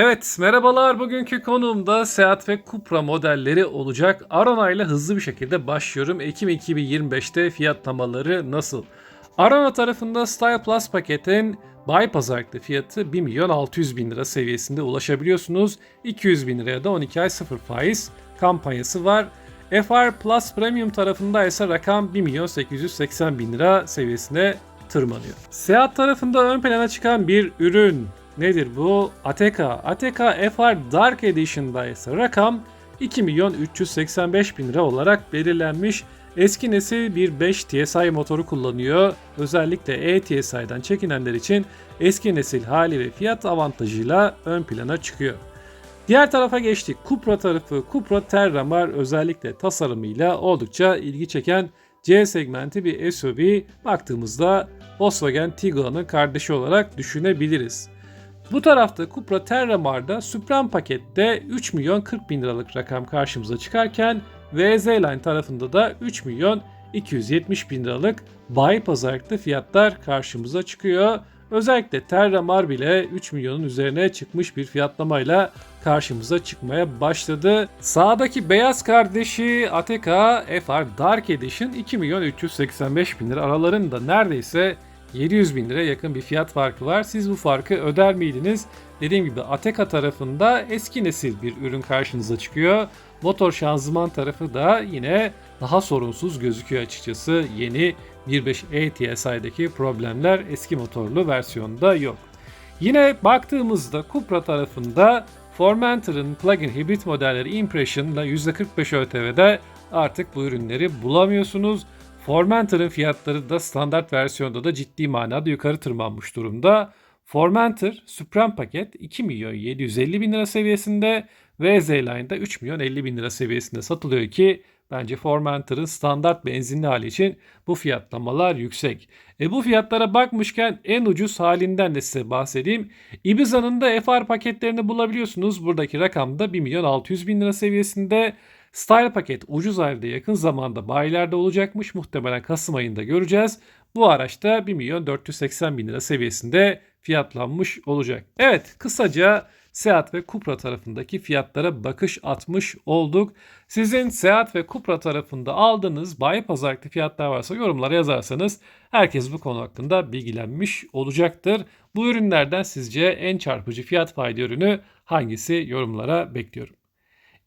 Evet, merhabalar. Bugünkü konuğumda Seat ve Cupra modelleri olacak. Arona ile hızlı bir şekilde başlıyorum. Ekim 2025'te fiyatlamaları nasıl? Arona tarafında Style Plus paketin Bay pazarlıklı fiyatı 1 milyon 600 bin lira seviyesinde ulaşabiliyorsunuz. 200 bin liraya da 12 ay 0 faiz kampanyası var. FR Plus Premium tarafında ise rakam 1 milyon 880 bin lira seviyesine tırmanıyor. Seat tarafında ön plana çıkan bir ürün nedir bu? Ateca. Ateca FR Dark Edition'da ise rakam 2 milyon 385 bin lira olarak belirlenmiş. Eski nesil bir 5 TSI motoru kullanıyor. Özellikle E-TSI'den çekinenler için eski nesil hali ve fiyat avantajıyla ön plana çıkıyor. Diğer tarafa geçtik. Cupra tarafı. Cupra Terramar özellikle tasarımıyla oldukça ilgi çeken C segmenti bir SUV baktığımızda Volkswagen Tiguan'ın kardeşi olarak düşünebiliriz. Bu tarafta Cupra Terramar'da Supreme pakette 3 milyon 40 bin liralık rakam karşımıza çıkarken VZ Line tarafında da 3 milyon 270 bin liralık bayi pazarlıklı fiyatlar karşımıza çıkıyor. Özellikle Terramar bile 3 milyonun üzerine çıkmış bir fiyatlamayla karşımıza çıkmaya başladı. Sağdaki beyaz kardeşi Ateca FR Dark Edition 2 milyon 385 bin lira aralarında neredeyse 700 bin lira yakın bir fiyat farkı var. Siz bu farkı öder miydiniz? Dediğim gibi Ateca tarafında eski nesil bir ürün karşınıza çıkıyor. Motor şanzıman tarafı da yine daha sorunsuz gözüküyor açıkçası. Yeni 1.5 E-TSI'deki problemler eski motorlu versiyonda yok. Yine baktığımızda Cupra tarafında Formentor'ın plug-in hibrit modelleri Impression'la %45 ÖTV'de artık bu ürünleri bulamıyorsunuz. Formentor'ın fiyatları da standart versiyonda da ciddi manada yukarı tırmanmış durumda. Formentor Supreme paket 2 milyon 750 bin lira seviyesinde ve Z-Line'da 3 milyon 50 bin lira seviyesinde satılıyor ki bence Formentor'ın standart benzinli hali için bu fiyatlamalar yüksek. E bu fiyatlara bakmışken en ucuz halinden de size bahsedeyim. Ibiza'nın da FR paketlerini bulabiliyorsunuz. Buradaki rakam da 1 milyon 600 bin lira seviyesinde. Style paket ucuz halde yakın zamanda bayilerde olacakmış. Muhtemelen Kasım ayında göreceğiz. Bu araçta 1 milyon 480 bin lira seviyesinde fiyatlanmış olacak. Evet kısaca Seat ve Cupra tarafındaki fiyatlara bakış atmış olduk. Sizin Seat ve Cupra tarafında aldığınız bayi pazarlıklı fiyatlar varsa yorumlara yazarsanız herkes bu konu hakkında bilgilenmiş olacaktır. Bu ürünlerden sizce en çarpıcı fiyat fayda ürünü hangisi yorumlara bekliyorum.